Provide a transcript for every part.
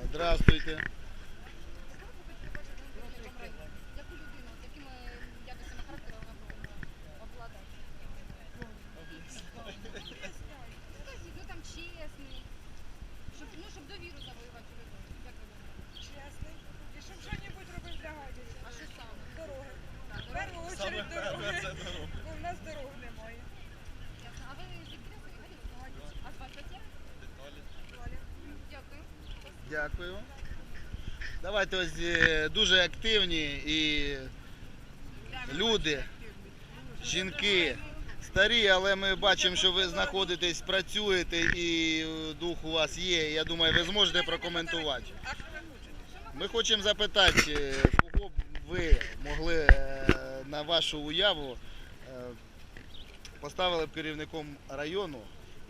Здравствуйте. Яку людину, з якими якостями характеру вона повинна обладати? Скажіть, ну там чесний, щоб, ну, щоб довіру завоювати у людей. Як ви думаєте? Чесний. І щоб що-небудь робив для гадяча. А що саме? Дороги. Так, В першу очередь дороги. Бо в нас дорог немає. ясно. А ви звідки самі гадяться? А звати як? Валя. Дякую. Дякую. Давайте ось е, дуже активні і люди, жінки, старі, але ми бачимо, що ви знаходитесь, працюєте і е, дух у вас є. Я думаю, ви зможете прокоментувати. Ми хочемо запитати, е, кого б ви могли на вашу уяву поставили б керівником району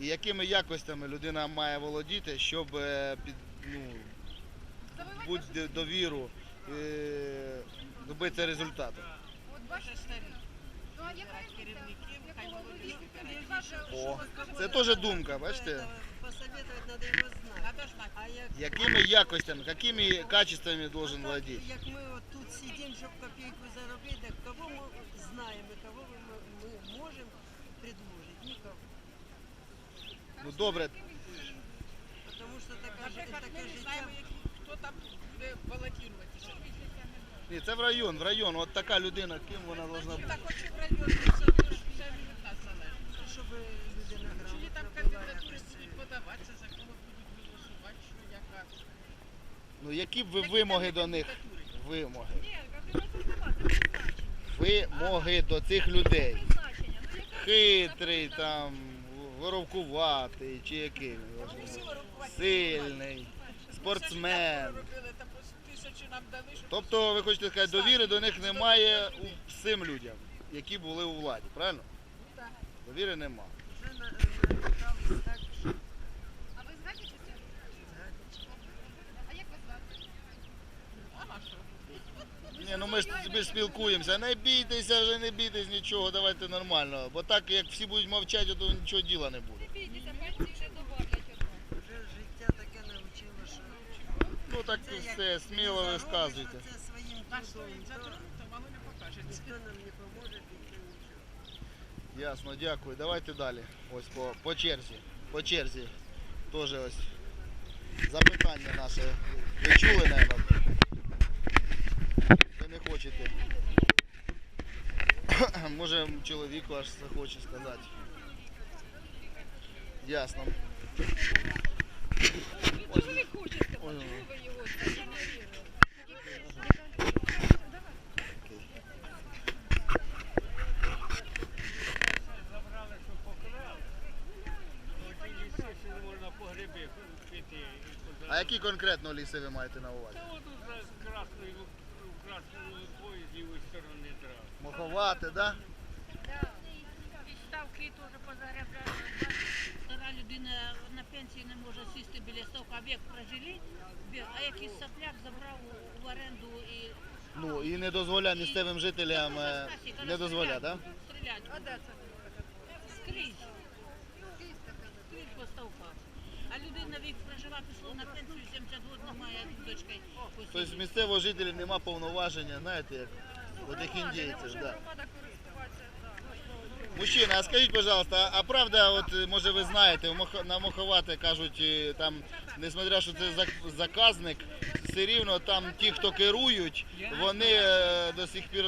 і якими якостями людина має володіти, щоб під, ну, будь довіру е, добитися результату. От бачите, ну а яка керівників, О, це теж думка, бачите? Посоветовать надо его знать. Знати. А як, Якими якостями, якими качествами должен а владеть? як ми от тут сидимо, щоб копійку заробити, так кого ми знаємо, і кого ми, ми можемо предложити? Нікого. Ну добре, Тому що така, ж- Наприклад, таке ми не знаємо, хто там буде балотуватися. ні, це в район, в район. От така людина, ким вона должна бути. Так хочу в район, це ж все від нас залежить. Щоб людина Чи там кандидатури будуть подаватися, за кого будуть голосувати, що яка. Ну які б ви вимоги до них? Вимоги. Ні, кандидатури Вимоги до цих людей. Хитрий, там, воровкуватий чи який. Сильний, спортсмен. Тобто, ви хочете сказати, довіри до них немає всім людям, які були у владі, правильно? Довіри нема. А ви це? А як ви звати? Ні, ну ми ж ми спілкуємося. Не бійтеся вже, не бійтесь нічого, давайте нормально. Бо так як всі будуть мовчати, то нічого діла не буде. Бійтеся, пальці ще добавлять одного. вже життя таке навчило, що Ну так це все, сміло висказуйте. оце своїм трудом, що то мало не покажеться. ніхто нам не поможе, нічого. Ясно, дякую. Давайте далі. Ось по, по черзі. По черзі. Теж ось запитання наше. Ви чули, мабуть? Ви не хочете. Може чоловіку аж захоче сказати. Ясно. Ось. Ви хочете, Ой, чому ой. ви його ігноруєте? Забрали, що покрали. Оті ліси, що не можна по гриби піти. А які конкретно ліси ви маєте на увазі? Та от уже з красною, лук- красною лукою з лівої сторони трав. Моховати, да? Ставки теж позаробляли. Стара людина на пенсії не може сісти біля ставка, а вік прожили, а якийсь сопляк забрав в оренду і Ну і не дозволяє місцевим жителям е, не дозволяє, да? Стрілять. А де це? Скрізь. Скрізь по ставках. А людина вік пішла на пенсію, 70 років немає дочки. Тобто місцевого жителя нема повноваження, знаєте, як у тих індійців, да. Мужчина, а скажіть, пожалуйста, а правда, от може ви знаєте, на Моховати кажуть, там, несмотря що це заказник, все рівно там ті, хто керують, вони е, до сих пір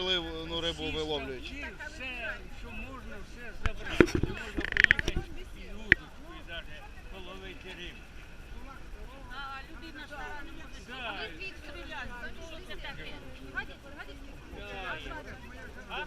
ну, рибу виловлюють. Все, що можна, все забрали. Не можна приїхати і удочку, і навіть половити рибу. А людина стара не може а вік стріляти. Що це таке? Да. А?